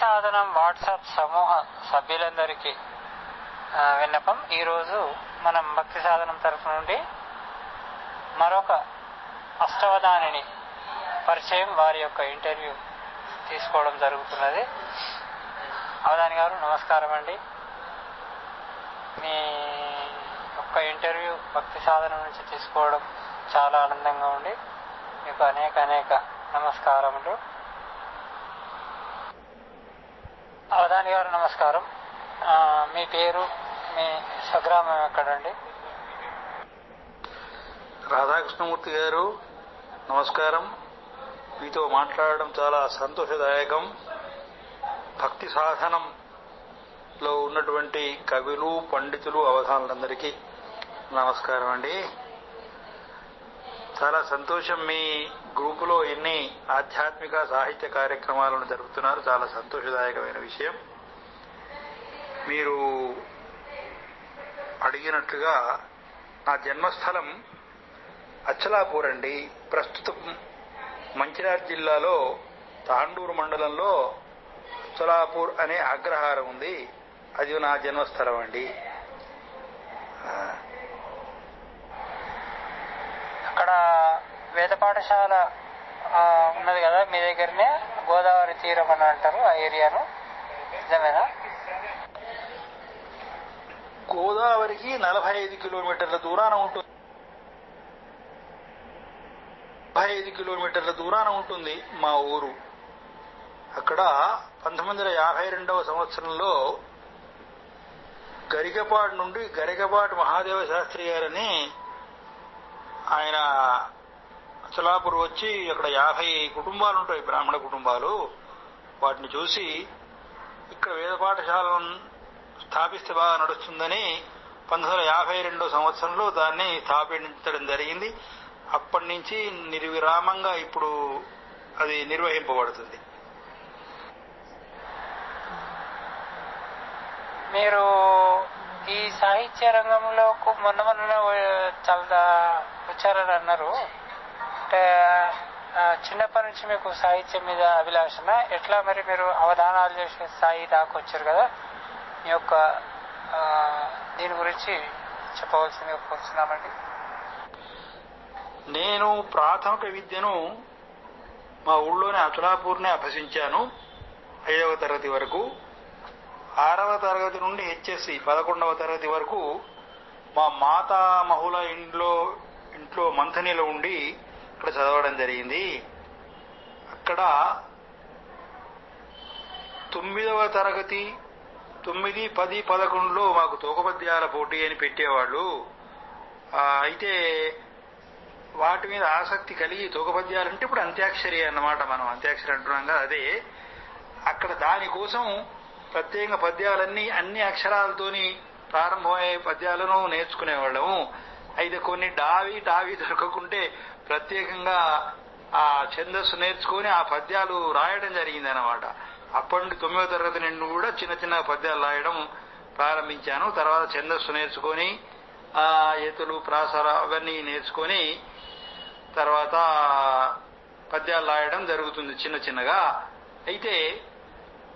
సాధనం వాట్సాప్ సమూహ సభ్యులందరికీ విన్నపం. ఈరోజు మనం భక్తి సాధనం తరఫు నుండి మరొక అష్టవధానిని పరిచయం వారి యొక్క ఇంటర్వ్యూ తీసుకోవడం జరుగుతున్నది. అవధాని గారు నమస్కారం అండి. మీ యొక్క ఇంటర్వ్యూ భక్తి సాధన నుంచి తీసుకోవడం చాలా ఆనందంగా ఉంది. మీకు అనేక అనేక నమస్కారములు. అవధాని గారు నమస్కారం మీ పేరు మీ స్వగ్రామం ఎక్కడండి? రాధాకృష్ణమూర్తి గారు నమస్కారం. మీతో మాట్లాడడం చాలా సంతోషదాయకం. భక్తి సాధనంలో ఉన్నటువంటి కవులు పండితులు అవధానులందరికీ నమస్కారం అండి. చాలా సంతోషం మీ గ్రూపులో ఎన్ని ఆధ్యాత్మిక సాహిత్య కార్యక్రమాలను జరుపుతున్నారు. చాలా సంతోషదాయకమైన విషయం. మీరు అడిగినట్లుగా నా జన్మస్థలం అచ్చలాపూర్ అండి. ప్రస్తుతం మంచిర్యాల జిల్లాలో తాండూరు మండలంలో అచ్చలాపూర్ అనే అగ్రహారం ఉంది. అది నా జన్మస్థలం అండి. అక్కడ వేద పాఠశాల ఉన్నది కదా మీ దగ్గరనే గోదావరి తీరం అని అంటారు ఆ ఏరియాను. నిజమేనా? గోదావరికి నలభై ఐదు కిలోమీటర్ల దూరాన ఉంటుంది నలభై ఐదు కిలోమీటర్ల దూరాన ఉంటుంది మా ఊరు. అక్కడ పంతొమ్మిది వందల యాభై రెండవ సంవత్సరంలో గరికపాడు నుండి గరికపాటి మహాదేవ శాస్త్రి గారని ఆయన అచలాపూర్ వచ్చి అక్కడ యాభై కుటుంబాలు ఉంటాయి బ్రాహ్మణ కుటుంబాలు. వాటిని చూసి ఇక్కడ వేద పాఠశాలను స్థాపిస్తే బాగా నడుస్తుందని పంతొమ్మిది వందల యాభై రెండో సంవత్సరంలో దాన్ని స్థాపించడం జరిగింది. అప్పటి నుంచి నిర్విరామంగా ఇప్పుడు అది నిర్వహింపబడుతుంది. మీరు ఈ సాహిత్య రంగంలో మొన్న మొన్న చాలా వచ్చారని అన్నారు. అంటే చిన్నప్పటి నుంచి మీకు సాహిత్యం మీద అభిలాషన ఎట్లా మరి మీరు అవధానాలు చేసే స్థాయి దాకా వచ్చారు కదా? మీ యొక్క దీని గురించి చెప్పవలసిందిగా కోరుతున్నామండి నేను ప్రాథమిక విద్యను మా ఊళ్ళోనే అతులాపూర్నే అభ్యసించాను ఐదవ తరగతి వరకు. ఆరవ తరగతి నుండి హెచ్ఎస్సి పదకొండవ తరగతి వరకు మా మాతామహుల ఇంట్లో ఇంట్లో మంథనిలో ఉండి ఇక్కడ చదవడం జరిగింది. అక్కడ తొమ్మిదవ తరగతి తొమ్మిది పది పదకొండులో మాకు తోకపద్యాల పోటీ అని పెట్టేవాళ్ళు. అయితే వాటి మీద ఆసక్తి కలిగి తోకపద్యాలు అంటే ఇప్పుడు అంత్యాక్షరి అన్నమాట మనం. అంత్యాక్షరి అంటున్నాం కదా అదే. అక్కడ దానికోసం ప్రత్యేక పద్యాలన్నీ అన్ని అక్షరాలతోని ప్రారంభమయ్యే పద్యాలను నేర్చుకునేవాళ్ళము. అయితే కొన్ని డావి టావి దొరకకుంటే ప్రత్యేకంగా ఆ ఛందస్సు నేర్చుకొని ఆ పద్యాలు రాయడం జరిగింది అనమాట అప్పటి నుండి తొమ్మిదో తరగతి నుండి కూడా చిన్న చిన్న పద్యాలు రాయడం ప్రారంభించాను. తర్వాత ఛందస్సు నేర్చుకొని ఆ ఎతులు ప్రాసర అవన్నీ నేర్చుకొని తర్వాత పద్యాలు రాయడం జరుగుతుంది చిన్న చిన్నగా. అయితే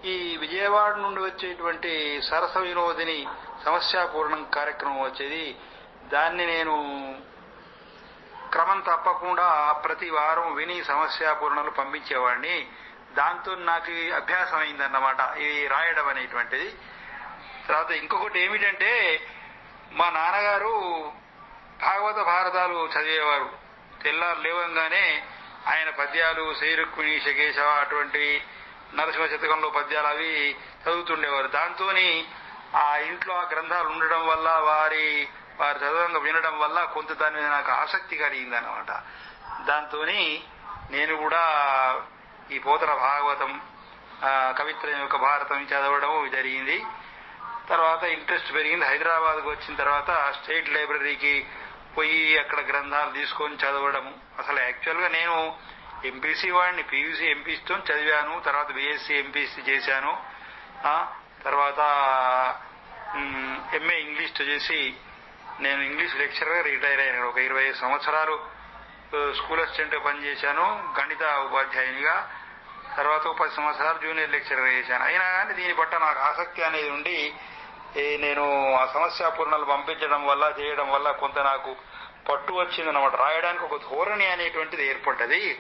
ఈ విజయవాడ నుండి వచ్చేటువంటి సరస వినోదిని సమస్యాపూర్ణం కార్యక్రమం వచ్చేది. దాన్ని నేను క్రమం తప్పకుండా ప్రతి వారం విని సమస్యాపూర్ణలు పంపించేవాడిని. దాంతో నాకు అభ్యాసం అయిందన్నమాట ఇది రాయడం అనేటువంటిది. తర్వాత ఇంకొకటి ఏమిటంటే మా నాన్నగారు భాగవత భారతాలు చదివేవారు. తెల్లారు లేవంగానే ఆయన పద్యాలు శ్రీరుక్మిణి శకేశవ అటువంటి నరసింహ శతకంలో పద్యాలు అవి చదువుతుండేవారు. దాంతోని ఆ ఇంట్లో ఆ గ్రంథాలు ఉండడం వల్ల వారి వారి చదవంగా వినడం వల్ల కొంత దాని మీద నాకు ఆసక్తి కలిగింది అనమాట దాంతోని నేను కూడా ఈ పోతన భాగవతం కవిత్వం కవిత్రం యొక్క భారతం చదవడం జరిగింది. తర్వాత ఇంట్రెస్ట్ పెరిగింది. హైదరాబాద్కు వచ్చిన తర్వాత స్టేట్ లైబ్రరీకి పోయి అక్కడ గ్రంథాలు తీసుకొని చదవడం అసలు యాక్చువల్గా నేను ఎంపీసీ వాడిని పీయూసీ ఎంపీసీతో చదివాను తర్వాత బీఎస్సీ ఎంపీసీ చేశాను. తర్వాత ఎంఏ ఇంగ్లీష్తో చేసి నేను ఇంగ్లీష్ లెక్చరర్గా రిటైర్ అయ్యాను ఒక ఇరవై ఐదు సంవత్సరాలు స్కూల్ అసిస్టెంట్గా పనిచేశాను గణిత ఉపాధ్యాయునిగా. తర్వాత ఒక పది సంవత్సరాలు జూనియర్ లెక్చరర్ చేశాను. అయినా కానీ దీని పట్ల నాకు ఆసక్తి అనేది ఉండి నేను ఆ సమస్య పూర్ణాలు పంపించడం వల్ల చేయడం వల్ల కొంత నాకు పట్టు వచ్చిందనమాట రాయడానికి ఒక ధోరణి అనేటువంటిది ఏర్పడ్డది.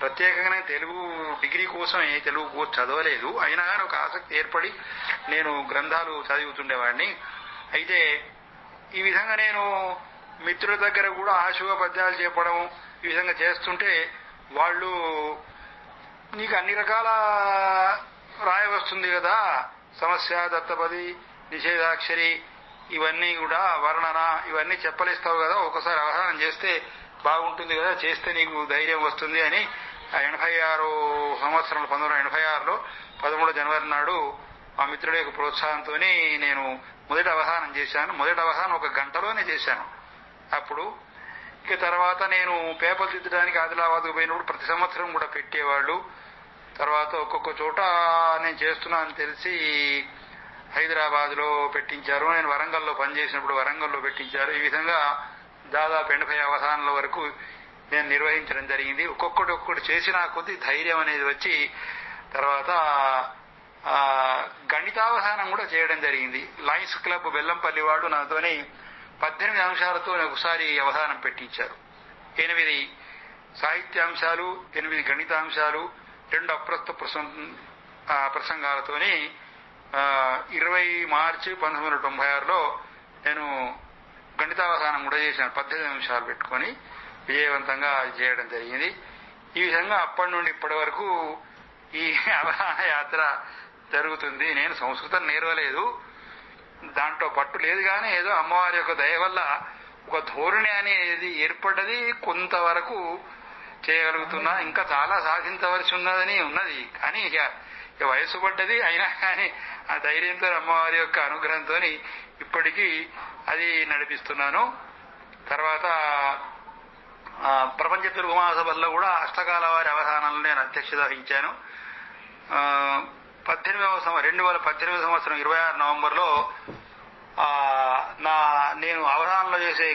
ప్రత్యేకంగా తెలుగు డిగ్రీ కోసం ఏ తెలుగు కోర్స్ చదవలేదు. అయినా కానీ ఒక ఆసక్తి ఏర్పడి నేను గ్రంథాలు చదువుతుండేవాడిని. అయితే ఈ విధంగా నేను మిత్రుల దగ్గర కూడా ఆశుగా పద్యాలు చెప్పడం ఈ విధంగా చేస్తుంటే వాళ్ళు నీకు అన్ని రకాల రాయ వస్తుంది కదా. సమస్య దత్తపది నిషేధాక్షరి ఇవన్నీ కూడా వర్ణన ఇవన్నీ చెప్పలేస్తావు కదా. ఒకసారి అవగాహన చేస్తే బాగుంటుంది కదా. చేస్తే నీకు ధైర్యం వస్తుంది అని ఎనభై ఆరు సంవత్సరంలో పంతొమ్మిది వందల ఎనభై ఆరులో పదమూడు జనవరి నాడు మా మిత్రుడి యొక్క ప్రోత్సాహంతో నేను మొదటి అవధానం చేశాను. మొదటి అవధానం ఒక గంటలోనే చేశాను. అప్పుడు ఇక తర్వాత నేను పేపర్ దిద్దడానికి ఆదిలాబాద్కు పోయినప్పుడు ప్రతి సంవత్సరం కూడా పెట్టేవాళ్ళు. తర్వాత ఒక్కొక్క చోట నేను చేస్తున్నానని తెలిసి హైదరాబాద్లో పెట్టించారు. నేను వరంగల్లో పనిచేసినప్పుడు వరంగల్లో పెట్టించారు. ఈ విధంగా దాదాపు ఎనభై అవధానాల వరకు నేను నిర్వహించడం జరిగింది. ఒక్కొక్కటి ఒక్కటి చేసిన కొద్ది ధైర్యం అనేది వచ్చి తర్వాత ఆ, గణితావధానం కూడా చేయడం జరిగింది. లయన్స్ క్లబ్ బెల్లంపల్లి వాడు నాతోని పద్దెనిమిది అంశాలతో ఒకసారి అవధానం పెట్టించారు. ఎనిమిది సాహిత్యాంశాలు ఎనిమిది గణితాంశాలు రెండు అప్రస్తుత ప్రసం- ప్రసంగాలతోని ఇరవై మార్చి పంతొమ్మిది వందల తొంభై ఆరులో నేను గణితావధానం కూడా చేశాను. పద్దెనిమిది నిమిషాలు పెట్టుకొని విజయవంతంగా చేయడం జరిగింది. ఈ విధంగా అప్పటి నుండి ఇప్పటి వరకు ఈ అవగాహన యాత్ర జరుగుతుంది. నేను సంస్కృతం నేర్వలేదు. దాంట్లో పట్టు లేదు కానీ ఏదో అమ్మవారి యొక్క దయ వల్ల ఒక ధోరణి అనేది ఏర్పడ్డది. కొంతవరకు చేయగలుగుతున్నా. ఇంకా చాలా సాధించవలసి ఉన్నదని ఉన్నది. కానీ ఇక వయసు పడ్డది. అయినా కానీ ఆ ధైర్యంతో అమ్మవారి యొక్క అనుగ్రహంతో ఇప్పటికీ అది నడిపిస్తున్నాను. తర్వాత ప్రపంచ తెలుగు మహాసభల్లో కూడా అష్టకాల వారి అవధానాలను నేను అధ్యక్షత వహించాను. పద్దెనిమిదవ సంవత్సరం రెండు వేల పద్దెనిమిది సంవత్సరం ఇరవై ఆరు నవంబర్లో నా నేను అవధానంలో చేసే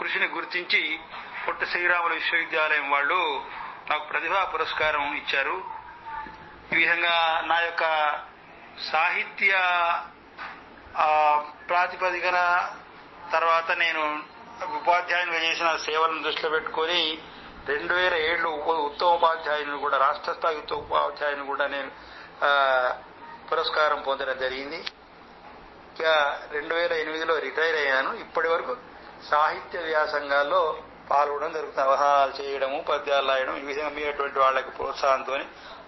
కృషిని గుర్తించి పొట్టి శ్రీరాములు విశ్వవిద్యాలయం వాళ్ళు నాకు ప్రతిభా పురస్కారం ఇచ్చారు. ఈ విధంగా నా యొక్క సాహిత్య ప్రాతిపదికన తర్వాత నేను ఉపాధ్యాయునిగా చేసిన సేవలను దృష్టిలో పెట్టుకొని రెండు వేల ఏళ్ళు ఉప- ఉత్తమ ఉపాధ్యాయుని కూడా రాష్ట్ర స్థాయి ఉత్తమ ఉపాధ్యాయుని కూడా నేను పురస్కారం పొందడం జరిగింది. ఇంకా రెండు వేల ఎనిమిదిలో రిటైర్ అయ్యాను. ఇప్పటి వరకు సాహిత్య వ్యాసంగాల్లో పాల్గొనడం జరుగుతుంది. అవహారాలు చేయడము పద్యాలు రాయడం ఈ విధంగా మీటువంటి వాళ్ళకి ప్రోత్సాహంతో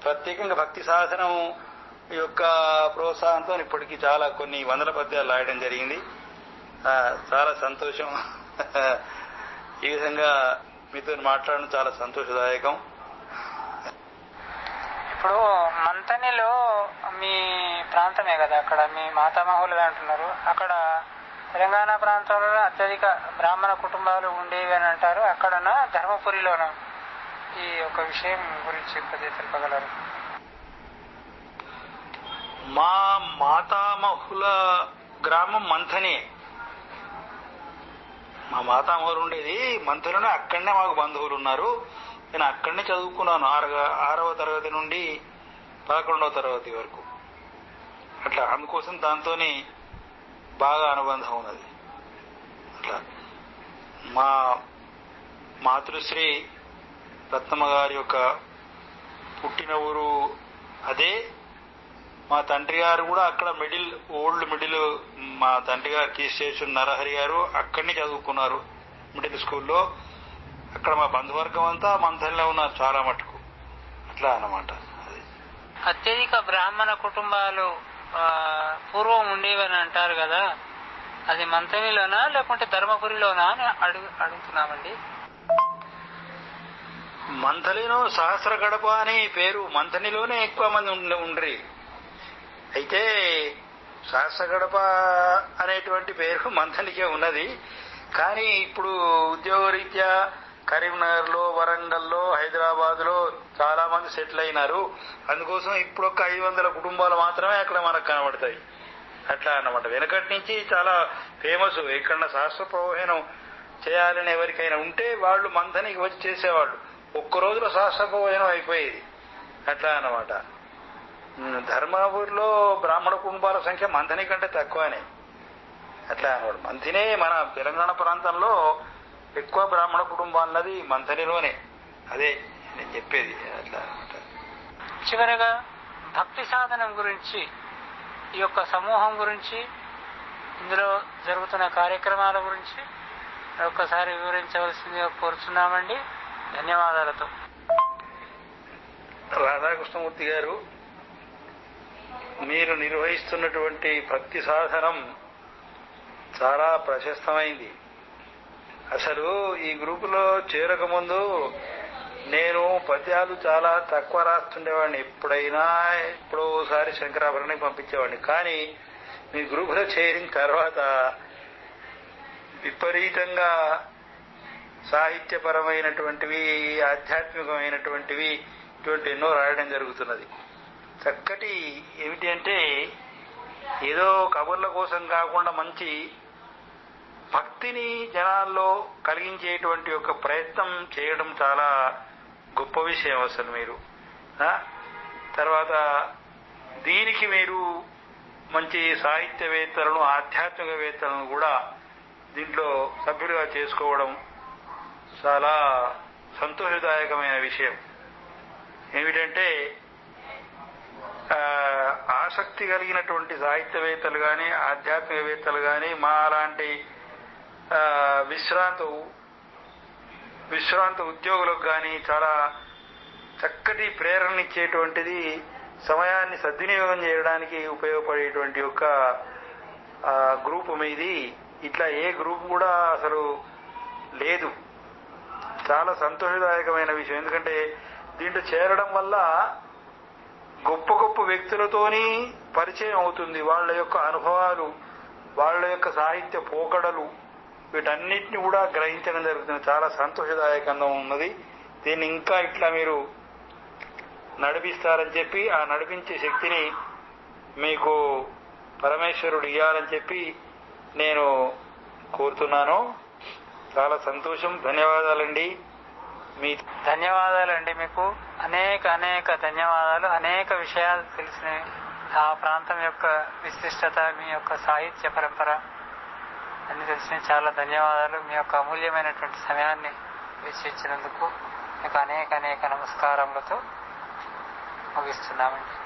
ప్రత్యేకంగా భక్తి సాధనం యొక్క ప్రోత్సాహంతో ఇప్పటికీ చాలా కొన్ని వందల పద్యాలు రాయడం జరిగింది. చాలా సంతోషం. ఈ విధంగా మీతో మాట్లాడడం చాలా సంతోషదాయకం. ఇప్పుడు మంతనిలో మీ ప్రాంతమే కదా అక్కడ మీ మాతామహులు అంటున్నారు. అక్కడ తెలంగాణ ప్రాంతంలో అత్యధిక బ్రాహ్మణ కుటుంబాలు ఉండేవి అని అంటారు. అక్కడనా ధర్మపురిలోనా ఈ ఒక విషయం గురించి కొద్దిగా తెలుపగలరు. మా మాతామహుల గ్రామం మంథనే. మా మాతామహులు ఉండేది మంథలోనే అక్కడనే మాకు బంధువులు ఉన్నారు. నేను అక్కడనే చదువుకున్నాను ఆరవ ఆరవ తరగతి నుండి పదకొండవ తరగతి వరకు. అట్లా అందుకోసం దాంతోని బాగా అనుబంధం ఉన్నది. అట్లా మా మాతృశ్రీ రత్నమ్మ గారి యొక్క పుట్టిన ఊరు అదే మా తండ్రి గారు కూడా అక్కడ మిడిల్ ఓల్డ్ మిడిల్ మా తండ్రి గారు స్టేషన్ నరహరి గారు అక్కడనే చదువుకున్నారు మిడిల్ స్కూల్లో. అక్కడ మా బంధువర్గం అంతా మంథల్లో ఉన్నారు చాలా మటుకు. అట్లా అన్నమాట అది. అత్యధిక బ్రాహ్మణ కుటుంబాలు పూర్వం ఉండేవని అంటారు కదా. అది మంతనిలోనా లేకుంటే ధర్మపురిలోనా అని అడుగు అడుగుతున్నామండి. మంథలిలో సహస్ర గడప అని పేరు మంథనిలోనే ఎక్కువ మంది ఉండ- ఉండ్రి. అయితే సహస్ర గడప అనేటువంటి పేరు మంథనికే ఉన్నది. కానీ ఇప్పుడు ఉద్యోగరీత్యా కరీంనగర్లో వరంగల్లో హైదరాబాద్లో చాలా మంది సెటిల్ అయినారు. అందుకోసం ఇప్పుడు ఒక ఐదు వందల కుటుంబాలు మాత్రమే అక్కడ మనకు కనబడతాయి. అట్లా అన్నమాట. వెనకటి నుంచి చాలా ఫేమస్. ఎక్కడ శాస్త్ర ప్రవహనం చేయాలని ఎవరికైనా ఉంటే వాళ్ళు మంథనికి వచ్చి చేసేవాళ్ళు. ఒక్క రోజులో శాస్త్ర ప్రవహనం అయిపోయేది. అట్లా అన్నమాట. ధర్మాపూర్లో బ్రాహ్మణ కుటుంబాల సంఖ్య మంథని కంటే తక్కువనే. అట్లా అన్నమాట మంథినే మన తెలంగాణ ప్రాంతంలో ఎక్కువ బ్రాహ్మణ కుటుంబం అన్నది మంథనిలోనే అదే నేను చెప్పేది అట్లా అన్నమాట చివరగా భక్తి సాధనం గురించి ఈ యొక్క సమూహం గురించి ఇందులో జరుగుతున్న కార్యక్రమాల గురించి ఒక్కసారి వివరించవలసిందిగా కోరుచున్నామండి. ధన్యవాదాలతో. రాధాకృష్ణమూర్తి గారు మీరు నిర్వహిస్తున్నటువంటి భక్తి సాధనం చాలా ప్రశస్తమైంది. అసలు ఈ గ్రూపులో చేరకముందు నేను పద్యాలు చాలా తక్కువ రాస్తుండేవాడిని. ఎప్పుడైనా ఎప్పుడో ఒకసారి పంపించేవాడిని. కానీ మీ గ్రూపులో చేరిన తర్వాత విపరీతంగా సాహిత్యపరమైనటువంటివి ఆధ్యాత్మికమైనటువంటివి ఇటువంటి ఎన్నో రాయడం జరుగుతున్నది. చక్కటి ఏమిటి అంటే ఏదో కబుర్ల కోసం కాకుండా మంచి భక్తిని జనాల్లో కలిగించేటువంటి ఒక ప్రయత్నం చేయడం చాలా గొప్ప విషయం అసలు మీరు. తర్వాత దీనికి మీరు మంచి సాహిత్యవేత్తలను ఆధ్యాత్మికవేత్తలను కూడా దీంట్లో సభ్యులుగా చేసుకోవడం చాలా సంతోషదాయకమైన విషయం. ఏమిటంటే ఆసక్తి కలిగినటువంటి సాహిత్యవేత్తలు కానీ ఆధ్యాత్మికవేత్తలు కానీ మా అలాంటి విశ్రాంత విశ్రాంత ఉద్యోగులకు కానీ చాలా చక్కటి ప్రేరణ ఇచ్చేటువంటిది సమయాన్ని సద్వినియోగం చేయడానికి ఉపయోగపడేటువంటి ఒక గ్రూపు మీది. ఇట్లా ఏ గ్రూప్ కూడా అసలు లేదు. చాలా సంతోషదాయకమైన విషయం. ఎందుకంటే దీంట్లో చేరడం వల్ల గొప్ప గొప్ప వ్యక్తులతోని పరిచయం అవుతుంది. వాళ్ళ యొక్క అనుభవాలు వాళ్ళ యొక్క సాహిత్య పోకడలు వీటన్నిటిని కూడా గ్రహించడం జరుగుతుంది. చాలా సంతోషదాయకంగా ఉన్నది. దీన్ని ఇంకా ఇట్లా మీరు నడిపిస్తారని చెప్పి ఆ నడిపించే శక్తిని మీకు పరమేశ్వరుడు ఇవ్వాలని చెప్పి నేను కోరుతున్నాను. చాలా సంతోషం. ధన్యవాదాలండి. మీ ధన్యవాదాలండి. మీకు అనేక అనేక ధన్యవాదాలు. అనేక విషయాలు తెలిసినవి ఆ ప్రాంతం యొక్క విశిష్టత మీ యొక్క సాహిత్య పరంపర అన్ని తెలిసిన చాలా ధన్యవాదాలు. మీ యొక్క అమూల్యమైనటువంటి సమయాన్ని వెచ్చించినందుకు మీకు అనేక అనేక నమస్కారములతో ముగిస్తున్నామండి.